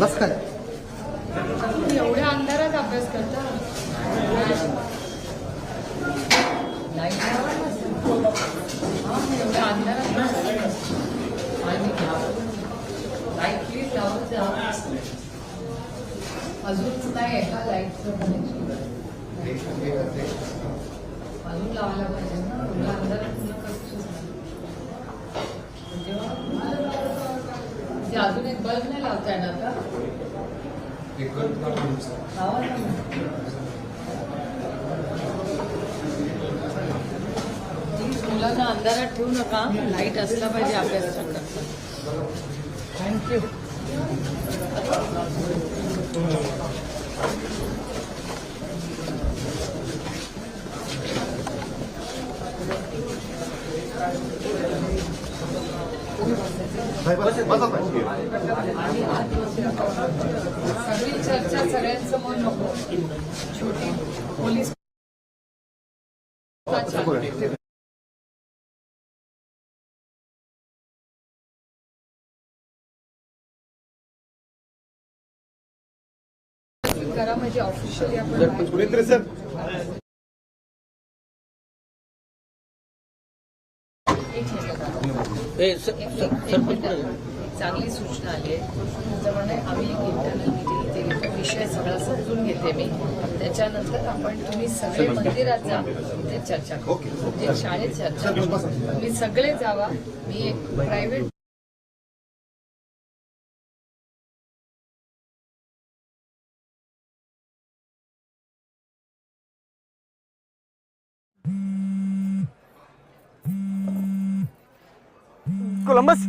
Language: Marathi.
बस काय एवढ्या अंधारात अभ्यास करता? नाही. एवढ्या अंधारात अजून नाही आहे का लाईटचं कनेक्शन अजून लावायला पाहिजे ना. एवढ्या अंधारात तुला कसं जेव्हा म्हणजे अजून एक बल्ब नाही लावता येणार का? लावा मुलांना अंधारात ठेवू नका. लाइट असला पाहिजे करताना थँक्यू भाई बस बसा भाई सगळी चर्चा सगळ्यांसमोर नको. छोटी पोलीस करा म्हणजे ऑफिशियली आपण चांगली सूचना आली आहे. त्याच्यामुळे आम्ही एक इंटरनल मिटिंग इथे घेतो विषय सगळा समजून घेते मी. त्याच्यानंतर आपण तुम्ही सगळे मंदिरात जा. ते चर्चा करू. म्हणजे शाळेत चर्चा करू. तुम्ही सगळे जावा. मी एक प्रायव्हेट कोलंबस